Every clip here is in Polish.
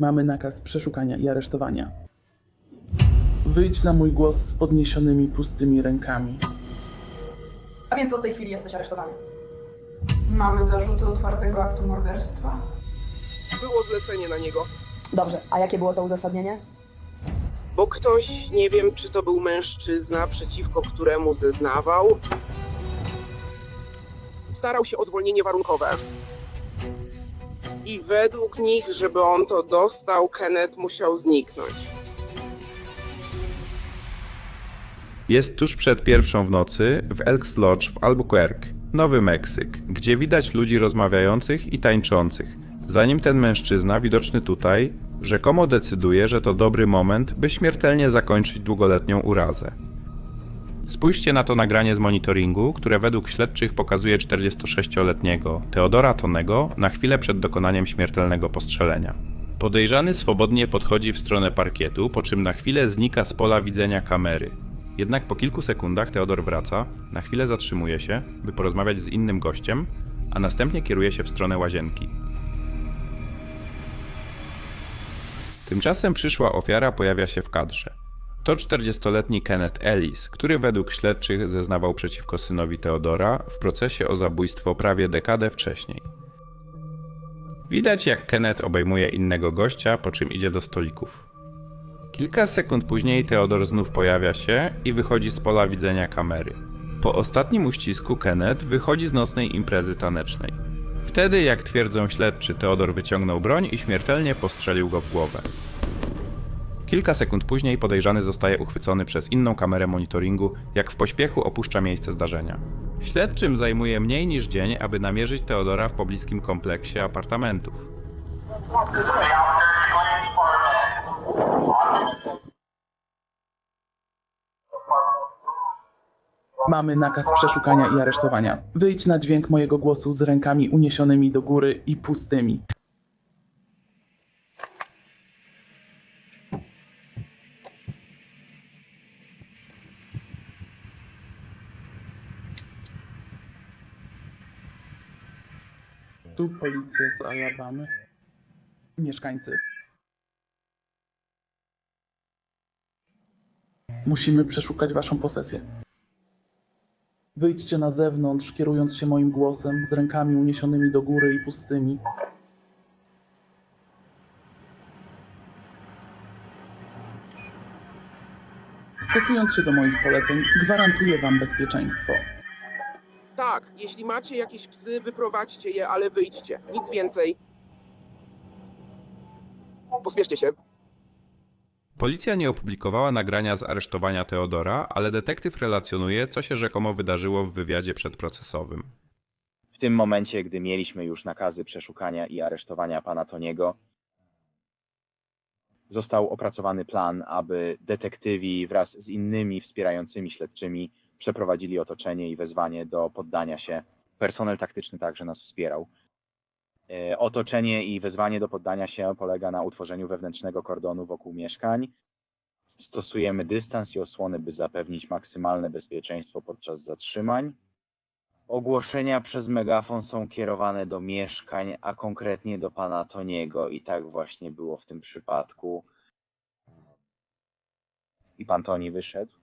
Mamy nakaz przeszukania i aresztowania. Wyjdź na mój głos z podniesionymi pustymi rękami. A więc od tej chwili jesteś aresztowany. Mamy zarzuty otwartego aktu morderstwa. Było zlecenie na niego, Dobrze, a jakie było to uzasadnienie? bo ktoś, nie wiem czy to był mężczyzna, przeciwko któremu zeznawał, starał się o zwolnienie warunkowe. I według nich, żeby on to dostał, Kenneth musiał zniknąć. Jest tuż przed pierwszą w nocy w Elks Lodge w Albuquerque, Nowy Meksyk, gdzie widać ludzi rozmawiających i tańczących. Zanim ten mężczyzna, widoczny tutaj, rzekomo decyduje, że to dobry moment, by śmiertelnie zakończyć długoletnią urazę. Spójrzcie na to nagranie z monitoringu, które według śledczych pokazuje 46-letniego Teodora Tonego na chwilę przed dokonaniem śmiertelnego postrzelenia. Podejrzany swobodnie podchodzi w stronę parkietu, po czym na chwilę znika z pola widzenia kamery. Jednak po kilku sekundach Teodor wraca, na chwilę zatrzymuje się, by porozmawiać z innym gościem, a następnie kieruje się w stronę łazienki. Tymczasem przyszła ofiara pojawia się w kadrze. To 40-letni Kenneth Ellis, który według śledczych zeznawał przeciwko synowi Teodora w procesie o zabójstwo prawie dekadę wcześniej. Widać jak Kenneth obejmuje innego gościa, po czym idzie do stolików. Kilka sekund później Teodor znów pojawia się i wychodzi z pola widzenia kamery. Po ostatnim uścisku Kenneth wychodzi z nocnej imprezy tanecznej. Wtedy, jak twierdzą śledczy, Teodor wyciągnął broń i śmiertelnie postrzelił go w głowę. Kilka sekund później podejrzany zostaje uchwycony przez inną kamerę monitoringu, jak w pośpiechu opuszcza miejsce zdarzenia. Śledczym zajmuje mniej niż dzień, aby namierzyć Teodora w pobliskim kompleksie apartamentów. Mamy nakaz przeszukania i aresztowania. Wyjdź na dźwięk mojego głosu z rękami uniesionymi do góry i pustymi. Tu policja z Alabamy. Mieszkańcy. Musimy przeszukać waszą posesję. Wyjdźcie na zewnątrz, kierując się moim głosem, z rękami uniesionymi do góry i pustymi. Stosując się do moich poleceń, gwarantuję wam bezpieczeństwo. Tak, jeśli macie jakieś psy, wyprowadźcie je, ale wyjdźcie. Nic więcej. Pospieszcie się. Policja nie opublikowała nagrania z aresztowania Teodora, ale detektyw relacjonuje, co się rzekomo wydarzyło w wywiadzie przedprocesowym. W tym momencie, gdy mieliśmy już nakazy przeszukania i aresztowania pana Toniego, został opracowany plan, aby detektywi wraz z innymi wspierającymi śledczymi przeprowadzili otoczenie i wezwanie do poddania się. Personel taktyczny także nas wspierał. E, Otoczenie i wezwanie do poddania się polega na utworzeniu wewnętrznego kordonu wokół mieszkań. Stosujemy dystans i osłony, by zapewnić maksymalne bezpieczeństwo podczas zatrzymań. Ogłoszenia przez megafon są kierowane do mieszkań, a konkretnie do pana Toniego i tak właśnie było w tym przypadku. I pan Toni wyszedł.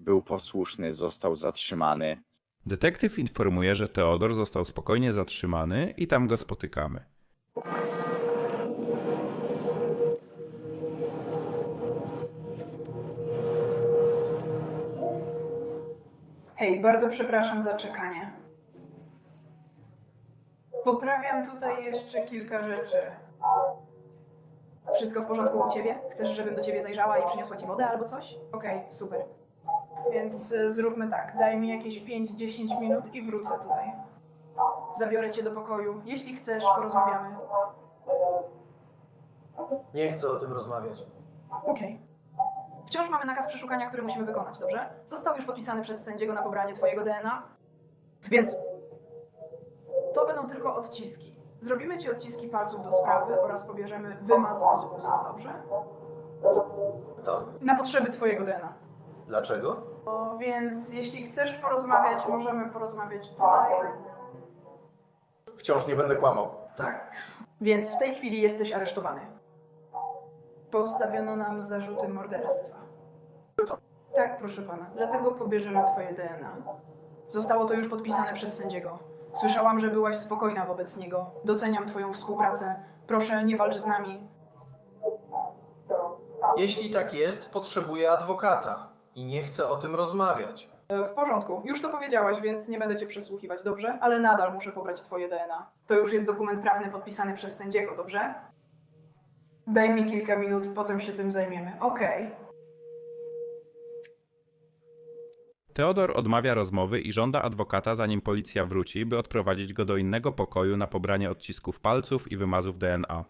Był posłuszny, został zatrzymany. Detektyw informuje, że Teodor został spokojnie zatrzymany i tam go spotykamy. Hej, bardzo przepraszam za czekanie. Poprawiam tutaj jeszcze kilka rzeczy. Wszystko w porządku u ciebie? Chcesz, żebym do ciebie zajrzała i przyniosła ci wodę albo coś? Okej, super. Więc e, zróbmy tak. Daj mi jakieś 5-10 minut i wrócę tutaj. Zabiorę cię do pokoju. Jeśli chcesz, porozmawiamy. Nie chcę o tym rozmawiać. Okej. Wciąż mamy nakaz przeszukania, który musimy wykonać, dobrze? Został już podpisany przez sędziego na pobranie twojego DNA. Więc to będą tylko odciski. Zrobimy ci odciski palców do sprawy oraz pobierzemy wymaz z ust, dobrze? To. Na potrzeby twojego DNA. Dlaczego? O, więc jeśli chcesz porozmawiać, możemy porozmawiać tutaj. Wciąż nie będę kłamał. Tak. Więc w tej chwili jesteś aresztowany. Postawiono nam zarzuty morderstwa. Co? Tak, proszę pana. Dlatego pobierzemy twoje DNA. Zostało to już podpisane przez sędziego. Słyszałam, że byłaś spokojna wobec niego. Doceniam twoją współpracę. Proszę, nie walcz z nami. Jeśli tak jest, potrzebuję adwokata i nie chcę o tym rozmawiać. E, W porządku. Już to powiedziałaś, więc nie będę cię przesłuchiwać, dobrze? Ale nadal muszę pobrać twoje DNA. To już jest dokument prawny podpisany przez sędziego, dobrze? Daj mi kilka minut, potem się tym zajmiemy. Okej. Teodor odmawia rozmowy i żąda adwokata, zanim policja wróci, by odprowadzić go do innego pokoju na pobranie odcisków palców i wymazów DNA.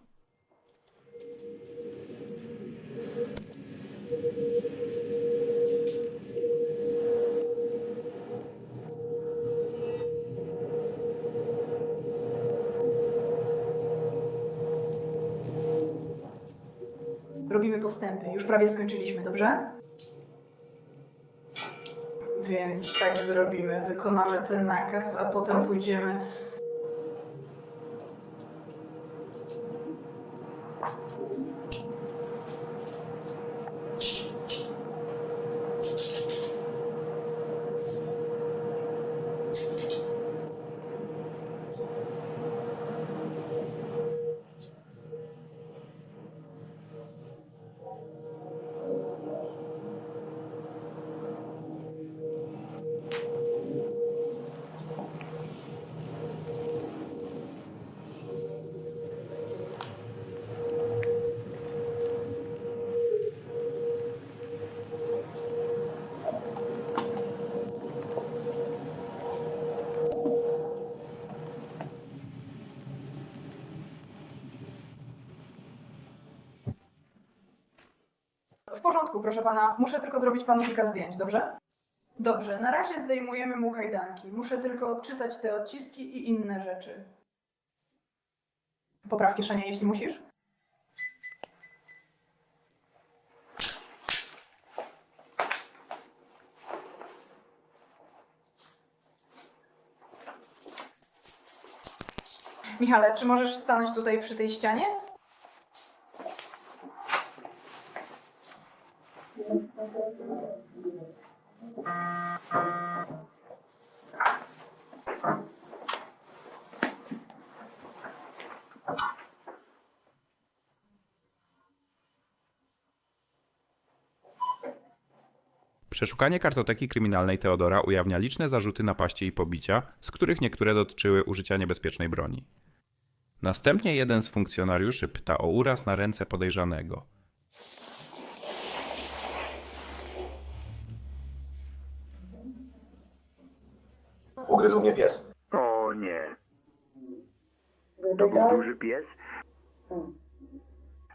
Robimy postępy. Już prawie skończyliśmy, dobrze? Więc tak zrobimy. Wykonamy ten nakaz, a potem pójdziemy. Porządku, proszę pana. Muszę tylko zrobić panu kilka zdjęć, dobrze? Dobrze, na razie zdejmujemy mu kajdanki. Muszę tylko odczytać te odciski i inne rzeczy. Popraw kieszenie, jeśli musisz. Michale, czy możesz stanąć tutaj przy tej ścianie? Przeszukanie kartoteki kryminalnej Teodora ujawnia liczne zarzuty napaści i pobicia, z których niektóre dotyczyły użycia niebezpiecznej broni. Następnie jeden z funkcjonariuszy pyta o uraz na ręce podejrzanego. Ugryzł mnie pies. O nie. To był duży pies?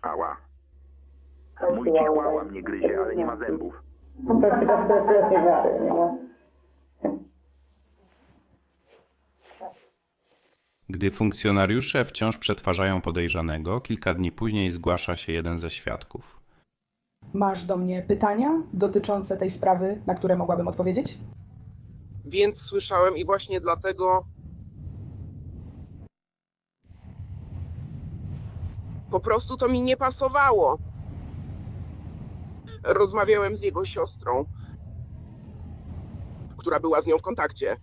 Ała. Mój chihuahua mnie gryzie, ale nie ma zębów. Gdy funkcjonariusze wciąż przetwarzają podejrzanego, kilka dni później zgłasza się jeden ze świadków. Masz do mnie pytania dotyczące tej sprawy, na które mogłabym odpowiedzieć? Więc słyszałem i właśnie dlatego. Po prostu to mi nie pasowało. Rozmawiałem z jego siostrą, która była z nią w kontakcie.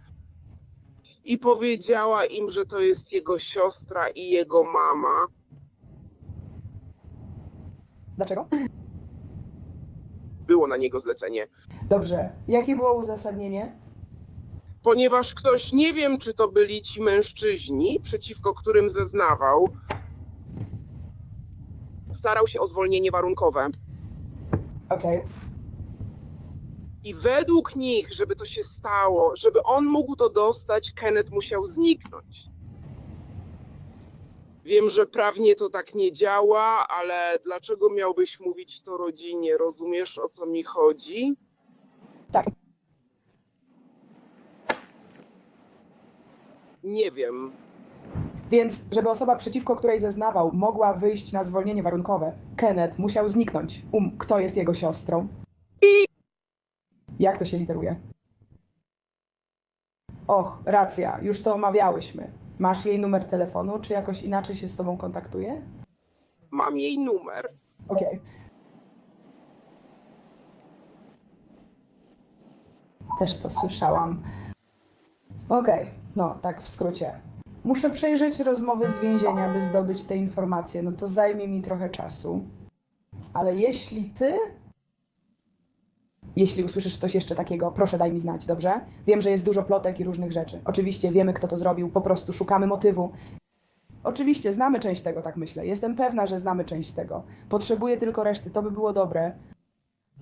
I powiedziała im, że to jest jego siostra i jego mama. Dlaczego? Było na niego zlecenie. Dobrze. Jakie było uzasadnienie? Ponieważ ktoś, nie wiem czy to byli ci mężczyźni, przeciwko którym zeznawał, starał się o zwolnienie warunkowe. Okej. I według nich, żeby to się stało, żeby on mógł to dostać, Kenneth musiał zniknąć. Wiem, że prawnie to tak nie działa, ale dlaczego miałbyś mówić to rodzinie? Rozumiesz o co mi chodzi? Tak. Nie wiem. Więc, żeby osoba przeciwko której zeznawał mogła wyjść na zwolnienie warunkowe, Kenneth musiał zniknąć. Um, kto jest jego siostrą? Jak to się literuje? Och, racja, już to omawiałyśmy. Masz jej numer telefonu, czy jakoś inaczej się z tobą kontaktuje? Mam jej numer. Okej. Też to słyszałam. Okej, no tak w skrócie. Muszę przejrzeć rozmowy z więzienia, by zdobyć te informacje. No to zajmie mi trochę czasu. Ale jeśli ty. Jeśli usłyszysz coś jeszcze takiego, proszę daj mi znać, dobrze? Wiem, że jest dużo plotek i różnych rzeczy. Oczywiście wiemy, kto to zrobił, po prostu szukamy motywu. Oczywiście znamy część tego, tak myślę. Jestem pewna, że znamy część tego. Potrzebuję tylko reszty, to by było dobre.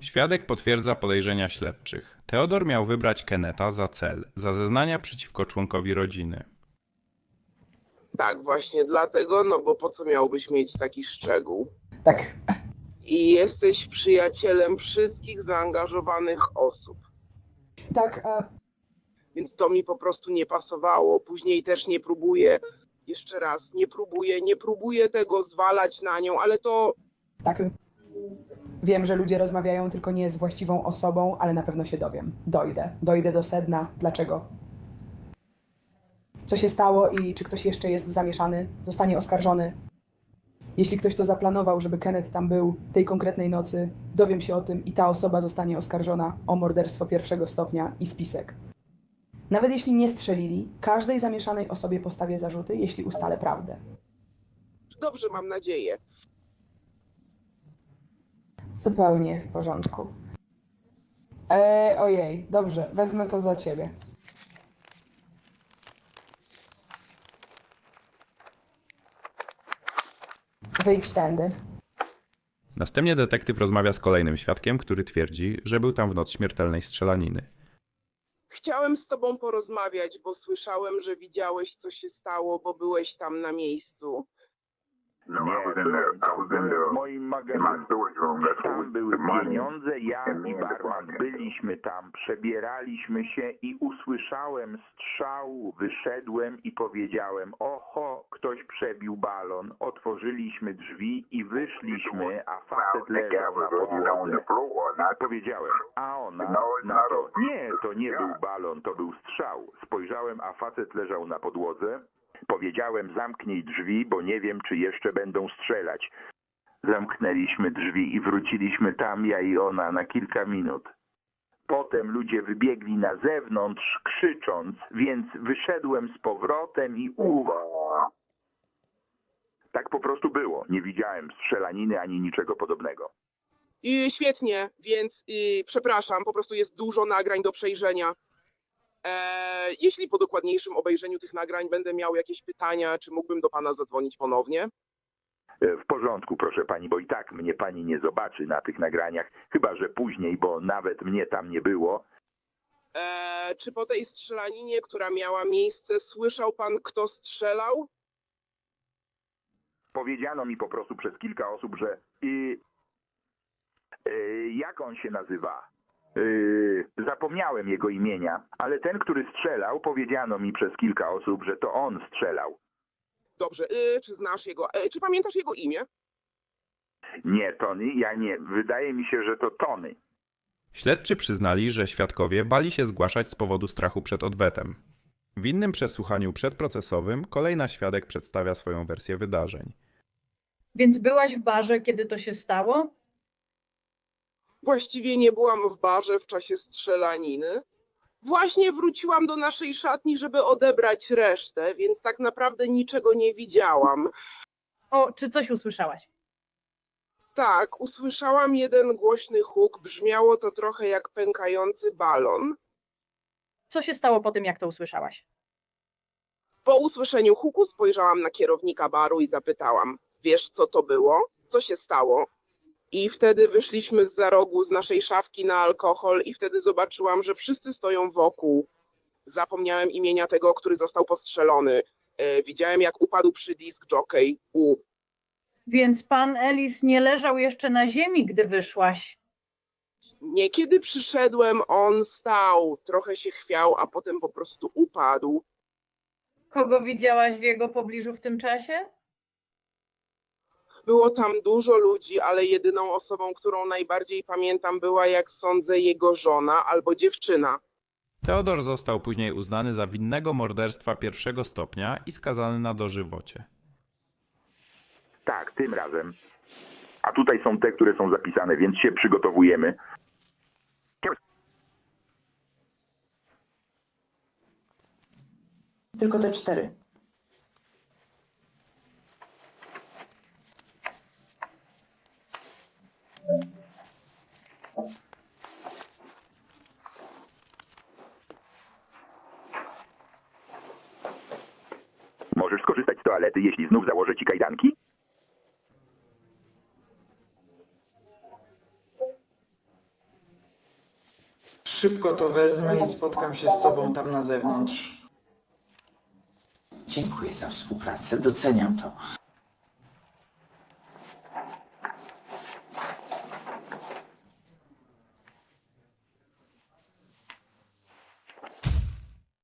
Świadek potwierdza podejrzenia śledczych. Teodor miał wybrać Keneta za cel, za zeznania przeciwko członkowi rodziny. Tak, właśnie dlatego, no bo po co miałbyś mieć taki szczegół? Tak, I jesteś przyjacielem wszystkich zaangażowanych osób. tak, a Więc to mi po prostu nie pasowało. Później też nie próbuję, jeszcze raz, nie próbuję, nie próbuję tego zwalać na nią, ale to tak. Wiem, że ludzie rozmawiają tylko nie z właściwą osobą, ale na pewno się dowiem. Dojdę. Dojdę do sedna. Dlaczego? Co się stało i czy ktoś jeszcze jest zamieszany? Zostanie oskarżony? Jeśli ktoś to zaplanował, żeby Kenneth tam był tej konkretnej nocy, dowiem się o tym i ta osoba zostanie oskarżona o morderstwo pierwszego stopnia i spisek. Nawet jeśli nie strzelili, każdej zamieszanej osobie postawię zarzuty, jeśli ustalę prawdę. dobrze mam nadzieję. Zupełnie w porządku. Eee, ojej, dobrze, wezmę to za ciebie. Wyjdź tędy. Następnie detektyw rozmawia z kolejnym świadkiem, który twierdzi, że był tam w noc śmiertelnej strzelaniny. Chciałem z tobą porozmawiać, bo słyszałem, że widziałeś, co się stało, bo byłeś tam na miejscu. No, I was in there. I was in there. w moim In my magazynie. storage room. That's where Tam były the money pieniądze, ja and me i the barman byliśmy tam, przebieraliśmy się i usłyszałem strzał, wyszedłem i powiedziałem, oho, ktoś przebił balon, otworzyliśmy drzwi i wyszliśmy, a facet Well, the guy leżał na was laying on the podłodze. floor, not Powiedziałem, a ona No, it's na not to, a- nie, to nie był balon, to był strzał. Spojrzałem, a facet leżał na podłodze. Powiedziałem, zamknij drzwi, bo nie wiem, czy jeszcze będą strzelać. Zamknęliśmy drzwi i wróciliśmy tam, ja i ona, na kilka minut. Potem ludzie wybiegli na zewnątrz, krzycząc, więc wyszedłem z powrotem i uwa. Tak po prostu było. Nie widziałem strzelaniny ani niczego podobnego. I świetnie, więc y, przepraszam, po prostu jest dużo nagrań do przejrzenia. E, jeśli po dokładniejszym obejrzeniu tych nagrań będę miał jakieś pytania, czy mógłbym do pana zadzwonić ponownie? E, W porządku, proszę pani, bo i tak mnie pani nie zobaczy na tych nagraniach, chyba że później, bo nawet mnie tam nie było. E, czy po tej strzelaninie, która miała miejsce, słyszał pan, kto strzelał? Powiedziano mi po prostu przez kilka osób, że y, jak on się nazywa? Zapomniałem jego imienia, ale ten, który strzelał, powiedziano mi przez kilka osób, że to on strzelał. Dobrze, y, czy znasz jego, e, czy pamiętasz jego imię? Nie, Tony, ja nie. Wydaje mi się, że to Tony. Śledczy przyznali, że świadkowie bali się zgłaszać z powodu strachu przed odwetem. W innym przesłuchaniu przedprocesowym kolejna świadek przedstawia swoją wersję wydarzeń. Więc byłaś w barze, kiedy to się stało? Właściwie nie byłam w barze w czasie strzelaniny. Właśnie wróciłam do naszej szatni, żeby odebrać resztę, więc tak naprawdę niczego nie widziałam. O, czy coś usłyszałaś? Tak, usłyszałam jeden głośny huk, brzmiało to trochę jak pękający balon. Co się stało po tym, jak to usłyszałaś? Po usłyszeniu huku spojrzałam na kierownika baru i zapytałam: Wiesz, co to było? Co się stało? I wtedy wyszliśmy z za rogu z naszej szafki na alkohol, i wtedy zobaczyłam, że wszyscy stoją wokół. Zapomniałem imienia tego, który został postrzelony. E, widziałem, jak upadł przy disk jockey u. Więc pan Ellis nie leżał jeszcze na ziemi, gdy wyszłaś. Niekiedy przyszedłem, on stał, trochę się chwiał, a potem po prostu upadł. Kogo widziałaś w jego pobliżu w tym czasie? Było tam dużo ludzi, ale jedyną osobą, którą najbardziej pamiętam, była, jak sądzę, jego żona albo dziewczyna. Teodor został później uznany za winnego morderstwa pierwszego stopnia i skazany na dożywocie. Tak, tym razem. A tutaj są te, które są zapisane, więc się przygotowujemy. Tylko te cztery. Możesz skorzystać z toalety, jeśli znów założę ci kajdanki? Szybko to wezmę i spotkam się z tobą tam na zewnątrz. Dziękuję za współpracę, doceniam to.